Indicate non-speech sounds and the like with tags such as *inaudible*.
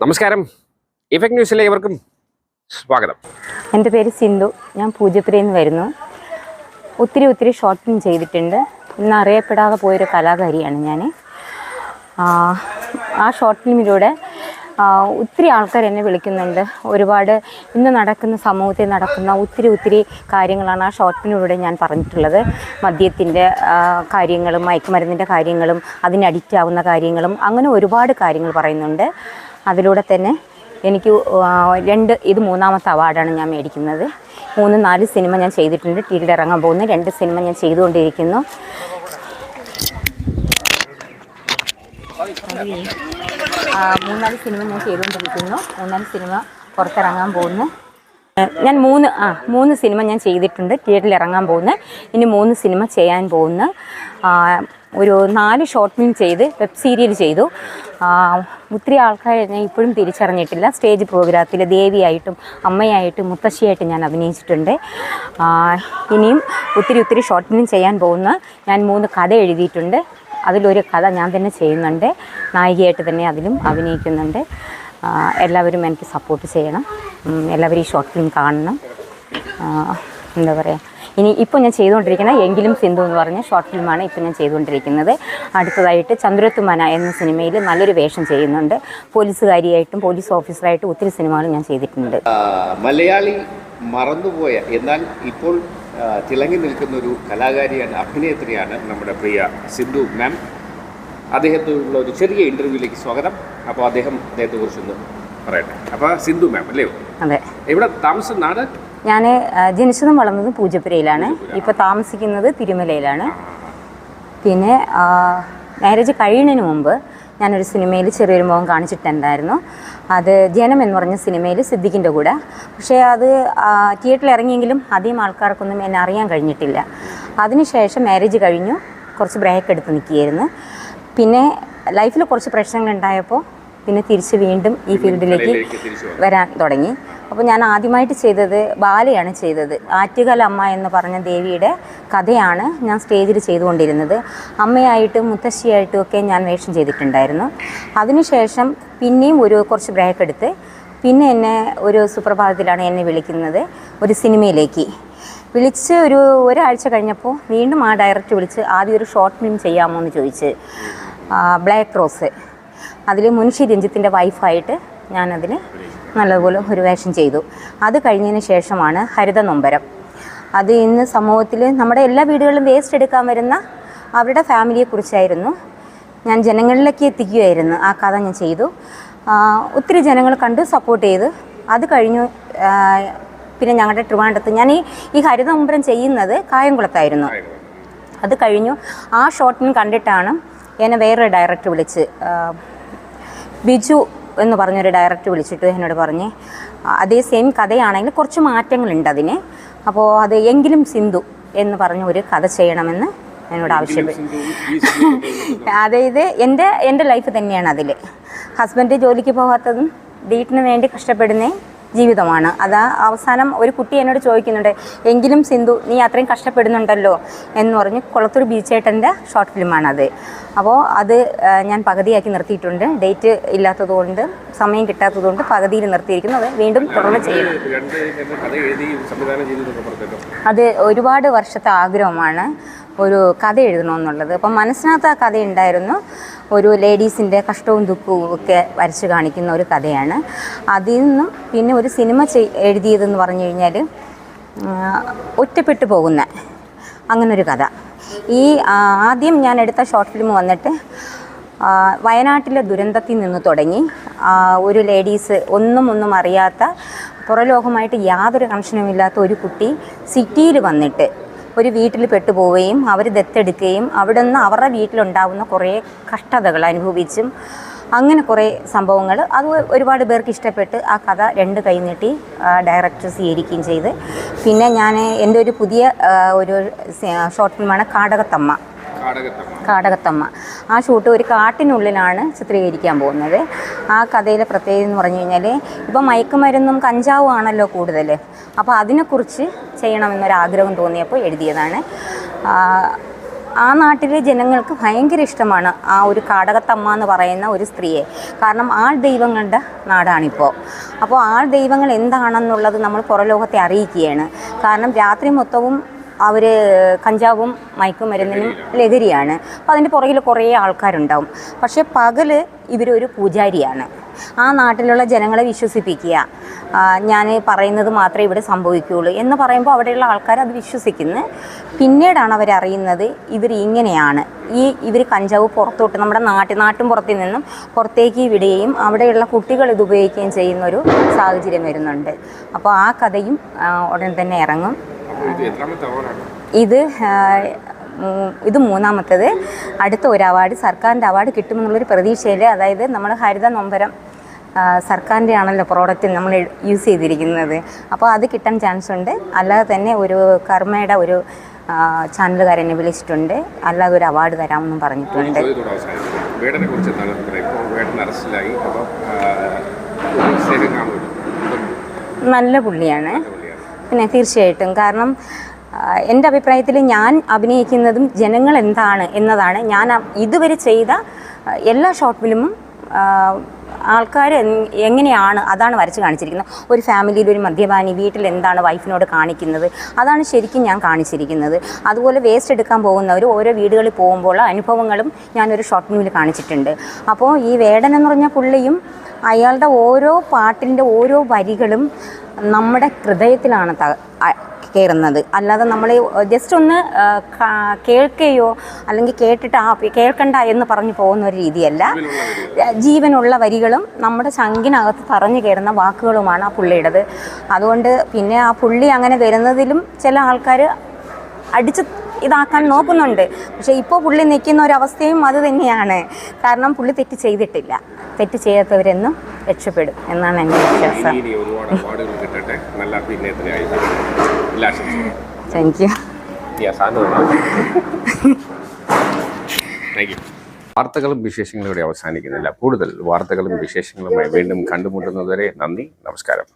നമസ്കാരം. ഇഫക്ട് ന്യൂസിലെ ഇവർക്കും സ്വാഗതം. എന്റെ പേര് സിന്ധു. ഞാൻ പൂജപ്പുരയിൽ നിന്ന് വരുന്നു. ഒത്തിരി ഒത്തിരി ഷോർട്ട് ഫിലിം ചെയ്തിട്ടുണ്ട്. ഇന്ന് അറിയപ്പെടാതെ പോയൊരു കലാകാരിയാണ് ഞാൻ ആ ഷോർട്ട് ഫിലിമിലൂടെ ഒത്തിരി ആൾക്കാർ എന്നെ വിളിക്കുന്നുണ്ട്. ഒരുപാട് ഇന്ന് നടക്കുന്ന സമൂഹത്തിൽ നടക്കുന്ന ഒത്തിരി ഒത്തിരി കാര്യങ്ങളാണ് ആ ഷോർട്ട് ഫിലിമിലൂടെ ഞാൻ പറഞ്ഞിട്ടുള്ളത്. മദ്യത്തിന്റെ കാര്യങ്ങളും മയക്കുമരുന്നിന്റെ കാര്യങ്ങളും അതിന് അഡിക്റ്റ് ആവുന്ന കാര്യങ്ങളും അങ്ങനെ ഒരുപാട് കാര്യങ്ങൾ പറയുന്നുണ്ട്. അതിലൂടെ തന്നെ എനിക്ക് രണ്ട് ഇത് മൂന്നാമത്തെ അവാർഡാണ് ഞാൻ മേടിക്കുന്നത്. മൂന്ന് നാല് സിനിമ ഞാൻ ചെയ്തിട്ടുണ്ട്. ടി വിയിൽ ഇറങ്ങാൻ പോകുന്നു. രണ്ട് സിനിമ ഞാൻ ചെയ്തുകൊണ്ടിരിക്കുന്നു. മൂന്നാൽ സിനിമ ഞാൻ ചെയ്തുകൊണ്ടിരിക്കുന്നു. മൂന്നാൽ സിനിമ പുറത്തിറങ്ങാൻ പോകുന്നു. ഞാൻ മൂന്ന് ആ മൂന്ന് സിനിമ ഞാൻ ചെയ്തിട്ടുണ്ട്. തിയേറ്ററിൽ ഇറങ്ങാൻ പോകുന്നു. ഇനി മൂന്ന് സിനിമ ചെയ്യാൻ പോകുന്നു. ഒരു നാല് ഷോർട്ട് ഫിലിം ചെയ്ത് വെബ് സീരിയൽ ചെയ്തു. ഒത്തിരി ആൾക്കാർ ഞാൻ ഇപ്പോഴും തിരിച്ചറിഞ്ഞിട്ടില്ല. സ്റ്റേജ് പ്രോഗ്രാമത്തിൽ ദേവിയായിട്ടും അമ്മയായിട്ടും മുത്തശ്ശിയായിട്ടും ഞാൻ അഭിനയിച്ചിട്ടുണ്ട്. ഇനിയും ഒത്തിരി ഒത്തിരി ഷോർട്ട് ഫിലിം ചെയ്യാൻ പോകുന്ന ഞാൻ മൂന്ന് കഥ എഴുതിയിട്ടുണ്ട്. അതിലൊരു കഥ ഞാൻ തന്നെ ചെയ്യുന്നുണ്ട്. നായികയായിട്ട് തന്നെ അതിലും അഭിനയിക്കുന്നുണ്ട്. എല്ലാവരും എനിക്ക് സപ്പോർട്ട് ചെയ്യണം. എല്ലാവരും ഈ ഷോർട്ട് ഫിലിം കാണണം. എന്താ പറയുക ഇനി ഇപ്പോൾ ഞാൻ ചെയ്തുകൊണ്ടിരിക്കുന്ന എങ്കിലും സിന്ധു എന്ന് പറഞ്ഞ ഷോർട്ട് ഫിലിമാണ് ഇപ്പോൾ ഞാൻ ചെയ്തുകൊണ്ടിരിക്കുന്നത്. അടുത്തതായിട്ട് ചന്ദ്രത്തുമന എന്ന സിനിമയിൽ നല്ലൊരു വേഷം ചെയ്യുന്നുണ്ട്. പോലീസുകാരിയായിട്ടും പോലീസ് ഓഫീസറായിട്ടും ഒത്തിരി സിനിമകൾ ഞാൻ ചെയ്തിട്ടുണ്ട്. മലയാളി മറന്നുപോയ എന്നാൽ ഇപ്പോൾ തിളങ്ങി നിൽക്കുന്ന ഒരു കലാകാരിയാണ് അഭിനേത്രിയാണ് നമ്മുടെ പ്രിയ സിന്ധു മാം അദ്ദേഹത്തോടുള്ള ഒരു ചെറിയ ഇന്റർവ്യൂവിലേക്ക് സ്വാഗതം. അപ്പോൾ അദ്ദേഹം അദ്ദേഹത്തെ കുറിച്ചൊന്ന് പറയട്ടെ. അപ്പോൾ സിന്ധു മാം അല്ലേ? അതെ. എവിടെ താമസം നാട്? ഞാൻ ജനിച്ചതും വളർന്നതും പൂജപ്പുരയിലാണ്. ഇപ്പോൾ താമസിക്കുന്നത് തിരുമലയിലാണ്. പിന്നെ മാരേജ് കഴിയുന്നതിന് മുമ്പ് ഞാനൊരു സിനിമയിൽ ചെറിയൊരു മുഖം കാണിച്ചിട്ടുണ്ടായിരുന്നു. അത് ജനം എന്ന് പറഞ്ഞ സിനിമയിൽ സിദ്ദിഖിന്റെ കൂടെ. പക്ഷേ അത് തിയേറ്ററിൽ ഇറങ്ങിയെങ്കിലും അധികം ആൾക്കാർക്കൊന്നും എന്നെ അറിയാൻ കഴിഞ്ഞിട്ടില്ല. അതിനുശേഷം മാരേജ് കഴിഞ്ഞു. കുറച്ച് ബ്രേക്ക് എടുത്ത് നിൽക്കുകയായിരുന്നു. പിന്നെ ലൈഫിൽ കുറച്ച് പ്രശ്നങ്ങൾ ഉണ്ടായപ്പോൾ പിന്നെ തിരിച്ച് വീണ്ടും ഈ ഫീൽഡിലേക്ക്. വരാൻ തുടങ്ങി. അപ്പോൾ ഞാൻ ആദ്യമായിട്ട് ചെയ്തത് ബാലയാണ് ചെയ്തത്. ആറ്റുകാലമ്മ എന്ന് പറഞ്ഞ ദേവിയുടെ കഥയാണ് ഞാൻ സ്റ്റേജിൽ ചെയ്തുകൊണ്ടിരുന്നത്. അമ്മയായിട്ടും മുത്തശ്ശിയായിട്ടും ഒക്കെ ഞാൻ വേഷം ചെയ്തിട്ടുണ്ടായിരുന്നു. അതിനുശേഷം പിന്നെയും ഒരു കുറച്ച് ബ്രേക്ക് എടുത്ത് പിന്നെ എന്നെ ഒരു സുപ്രഭാതത്തിലാണ് എന്നെ വിളിക്കുന്നത് ഒരു സിനിമയിലേക്ക്. വിളിച്ച് ഒരു ഒരാഴ്ച കഴിഞ്ഞപ്പോൾ വീണ്ടും ആ ഡയറക്ടർ വിളിച്ച് ആദ്യം ഒരു ഷോർട്ട് ഫിലിം ചെയ്യാമോ എന്ന് ചോദിച്ച്. ബ്ലാക്ക് റോസ് അതിൽ മുൻഷി രഞ്ജിത്തിന്റെ വൈഫായിട്ട് ഞാനതിൽ നല്ലതുപോലെ ഒരു വേഷം ചെയ്തു. അത് കഴിഞ്ഞതിന് ശേഷമാണ് ഹരിത നൊമ്പരം. അത് ഇന്ന് സമൂഹത്തിൽ നമ്മുടെ എല്ലാ വീടുകളിലും വേസ്റ്റ് എടുക്കാൻ വരുന്ന അവരുടെ ഫാമിലിയെക്കുറിച്ചായിരുന്നു ഞാൻ ജനങ്ങളിലേക്ക് എത്തിക്കുകയായിരുന്നു. ആ കഥ ഞാൻ ചെയ്തു. ഒത്തിരി ജനങ്ങൾ കണ്ട് സപ്പോർട്ട് ചെയ്ത്. അത് കഴിഞ്ഞു പിന്നെ ഞങ്ങളുടെ ട്രിവാൻഡത്ത് ഞാൻ ഈ ഈ ഹരിത നൊമ്പരം ചെയ്യുന്നത് കായംകുളത്തായിരുന്നു. അത് കഴിഞ്ഞു. ആ ഷോട്ടിന് കണ്ടിട്ടാണ് എന്നെ വേറൊരു ഡയറക്ടർ വിളിച്ച് ബിജു എന്ന് പറഞ്ഞൊരു ഡയറക്ടർ വിളിച്ചിട്ട് എന്നോട് പറഞ്ഞ് അതേ സെയിം കഥയാണെങ്കിൽ കുറച്ച് മാറ്റങ്ങളുണ്ട് അതിന്. അപ്പോൾ അത് എങ്കിലും സിന്ധു എന്ന് പറഞ്ഞ ഒരു കഥ ചെയ്യണമെന്ന് എന്നോട് ആവശ്യപ്പെട്ടു. *laughs* അതായത് എന്റെ എന്റെ ലൈഫ് തന്നെയാണ് അതിൽ ഹസ്ബൻഡ് ജോലിക്ക് പോകാത്തതും വീട്ടിന് വേണ്ടി കഷ്ടപ്പെടുന്ന ജീവിതമാണ്. അത് അവസാനം ഒരു കുട്ടി എന്നോട് ചോദിക്കുന്നുണ്ട് എങ്കിലും സിന്ധു നീ അത്രയും കഷ്ടപ്പെടുന്നുണ്ടല്ലോ? എന്ന് പറഞ്ഞ് കുളത്തൂർ ബീച്ചേട്ടന്റെ ഷോർട്ട് ഫിലിമാണത് അപ്പോൾ അത്. ഞാൻ പകുതിയാക്കി നിർത്തിയിട്ടുണ്ട്. ഡേറ്റ് ഇല്ലാത്തതുകൊണ്ട് സമയം കിട്ടാത്തതുകൊണ്ട് പകുതിയിൽ നിർത്തിയിരിക്കുന്നു. അത് വീണ്ടും തുടർന്ന് ചെയ്യും. അത് ഒരുപാട് വർഷത്തെ ആഗ്രഹമാണ്. ഒരു കഥ എഴുതണമെന്നുള്ളത്. അപ്പം മനസ്സിനകത്ത് ആ കഥ ഉണ്ടായിരുന്നു. ഒരു ലേഡീസിന്റെ കഷ്ടവും ദുഃഖവും ഒക്കെ വരച്ച് കാണിക്കുന്ന ഒരു കഥയാണ്. അതിൽ നിന്നും പിന്നെ ഒരു സിനിമ ചെയ് എഴുതിയതെന്ന് പറഞ്ഞു കഴിഞ്ഞാൽ ഒറ്റപ്പെട്ടു പോകുന്ന അങ്ങനൊരു കഥ. ഈ ആദ്യം ഞാൻ എടുത്ത ഷോർട്ട് ഫിലിം വന്നിട്ട് വയനാട്ടിലെ ദുരന്തത്തിൽ നിന്ന് തുടങ്ങി. ഒരു ലേഡീസ് ഒന്നും ഒന്നും അറിയാത്ത പുറലോകമായിട്ട് യാതൊരു കണക്ഷനുമില്ലാത്ത ഒരു കുട്ടി സിറ്റിയിൽ വന്നിട്ട് ഒരു വീട്ടിൽ പെട്ടുപോവുകയും അവർ ദത്തെടുക്കുകയും അവിടെ നിന്ന് അവരുടെ വീട്ടിലുണ്ടാകുന്ന കുറേ കഷ്ടതകൾ അനുഭവിച്ചും അങ്ങനെ കുറേ സംഭവങ്ങൾ. അത് ഒരുപാട് പേർക്ക് ഇഷ്ടപ്പെട്ട് ആ കഥ രണ്ട് കൈ നീട്ടി ഡയറക്ടർ സ്വീകരിക്കുകയും ചെയ്ത്. പിന്നെ ഞാൻ എന്റെ ഒരു പുതിയ ഒരു ഷോർട്ട് ഫിലിമാണ് കാടകത്തമ്മ. കാടകത്തമ്മ. ആ ഷൂട്ട് ഒരു കാട്ടിനുള്ളിലാണ് ചിത്രീകരിക്കാൻ പോകുന്നത്. ആ കഥയിലെ പ്രത്യേകത എന്ന് പറഞ്ഞു കഴിഞ്ഞാൽ ഇപ്പം മയക്കുമരുന്നും കഞ്ചാവും ആണല്ലോ കൂടുതൽ അപ്പോൾ അതിനെക്കുറിച്ച് ചെയ്യണമെന്നൊരാഗ്രഹം തോന്നിയപ്പോൾ എഴുതിയതാണ്. ആ നാട്ടിലെ ജനങ്ങൾക്ക് ഭയങ്കര ഇഷ്ടമാണ് ആ ഒരു കാടകത്തമ്മ എന്ന് പറയുന്ന ഒരു സ്ത്രീയെ. കാരണം ആൾ ദൈവങ്ങളുടെ നാടാണിപ്പോൾ അപ്പോൾ ആൾ ദൈവങ്ങൾ എന്താണെന്നുള്ളത് നമ്മൾ പുറലോകത്തെ അറിയിക്കുകയാണ്. കാരണം രാത്രി മൊത്തവും അവർ കഞ്ചാവും മയക്കുമരുന്നിനും ലഹരിയാണ്. അപ്പോൾ അതിന്റെ പുറകിൽ കുറേ ആൾക്കാരുണ്ടാവും. പക്ഷേ പകൽ ഇവരൊരു പൂജാരിയാണ്. ആ നാട്ടിലുള്ള ജനങ്ങളെ വിശ്വസിപ്പിക്കുക. ഞാൻ പറയുന്നത് മാത്രമേ ഇവിടെ സംഭവിക്കുകയുള്ളൂ എന്ന് പറയുമ്പോൾ അവിടെയുള്ള ആൾക്കാർ അത് വിശ്വസിക്കുന്നു. പിന്നീടാണ് അവരറിയുന്നത് ഇവർ ഇങ്ങനെയാണ്. ഈ ഇവർ കഞ്ചാവ് പുറത്തോട്ട് നമ്മുടെ നാട്ടിൽ നാട്ടും പുറത്തിൽ നിന്നും പുറത്തേക്ക് വിടുകയും അവിടെയുള്ള കുട്ടികൾ ഇത് ഉപയോഗിക്കുകയും ചെയ്യുന്നൊരു സാഹചര്യം വരുന്നുണ്ട്. അപ്പോൾ ആ കഥയും ഉടൻ തന്നെ ഇറങ്ങും. ഇത് ഇത് മൂന്നാമത്തേത്. അടുത്ത ഒരു അവാർഡ് സർക്കാരിന്റെ അവാർഡ് കിട്ടുമെന്നുള്ളൊരു പ്രതീക്ഷയിൽ അതായത് നമ്മൾ ഹരിത നൊമ്പരം സർക്കാരിന്റെ ആണല്ലോ പ്രോഡക്റ്റ് നമ്മൾ യൂസ് ചെയ്തിരിക്കുന്നത്. അപ്പോൾ അത് കിട്ടാൻ ചാൻസ് ഉണ്ട്. അല്ലാതെ തന്നെ ഒരു കർമ്മയുടെ ഒരു ചാനലുകാരെന്നെ വിളിച്ചിട്ടുണ്ട്. അല്ലാതെ ഒരു അവാർഡ് തരാമെന്നും പറഞ്ഞിട്ടുണ്ട്. നല്ല പുള്ളിയാണ്. പിന്നെ തീർച്ചയായിട്ടും. കാരണം എന്റെ അഭിപ്രായത്തിൽ ഞാൻ അഭിനയിക്കുന്നതും ജനങ്ങൾ എന്താണ് എന്നതാണ് ഞാൻ ഇതുവരെ ചെയ്ത എല്ലാ ഷോർട്ട് ഫിലിമും ആൾക്കാർ എങ്ങനെയാണ് അതാണ് വരച്ച് കാണിച്ചിരിക്കുന്നത്. ഒരു ഫാമിലിയിൽ ഒരു മദ്യപാനി വീട്ടിൽ എന്താണ് വൈഫിനോട് കാണിക്കുന്നത്? അതാണ് ശരിക്കും ഞാൻ കാണിച്ചിരിക്കുന്നത്. അതുപോലെ വേസ്റ്റ് എടുക്കാൻ പോകുന്നവർ ഓരോ വീടുകളിൽ പോകുമ്പോൾ അനുഭവങ്ങളും ഞാനൊരു ഷോർട്ട് ഫിലിമിൽ കാണിച്ചിട്ടുണ്ട്. അപ്പോൾ ഈ വേടൻ എന്ന് പറഞ്ഞ പുള്ളിയും അയാളുടെ ഓരോ പാട്ടിന്റെ ഓരോ വരികളും നമ്മുടെ ഹൃദയത്തിലാണ് കയറുന്നത് അല്ലാതെ നമ്മൾ ജസ്റ്റ് ഒന്ന് കേൾക്കുകയോ അല്ലെങ്കിൽ കേട്ടിട്ട് ആ കേൾക്കണ്ട എന്ന് പറഞ്ഞു പോകുന്ന ഒരു രീതിയല്ല. ജീവനുള്ള വരികളും നമ്മുടെ ചങ്കിനകത്ത് തറഞ്ഞു കയറുന്ന വാക്കുകളുമാണ് ആ പുള്ളിയുടേത്. അതുകൊണ്ട് പിന്നെ ആ പുള്ളി അങ്ങനെ വരുന്നതിലും ചില ആൾക്കാർ അടിച്ച് ഇതാക്കാൻ നോക്കുന്നുണ്ട്. പക്ഷേ ഇപ്പോൾ പുള്ളി നിൽക്കുന്ന ഒരവസ്ഥയും അത് തന്നെയാണ്. കാരണം പുള്ളി തെറ്റ് ചെയ്തിട്ടില്ല. തെറ്റ് ചെയ്യാത്തവരെന്നും രക്ഷപ്പെടും എന്നാണ് എന്റെ വിശ്വാസം. യു താങ്ക് യു വാർത്തകളും വിശേഷങ്ങളും ഇവിടെ അവസാനിക്കുന്നില്ല. കൂടുതൽ വാർത്തകളും വിശേഷങ്ങളുമായി വീണ്ടും കണ്ടുമുട്ടുന്നതുവരെ നന്ദി നമസ്കാരം.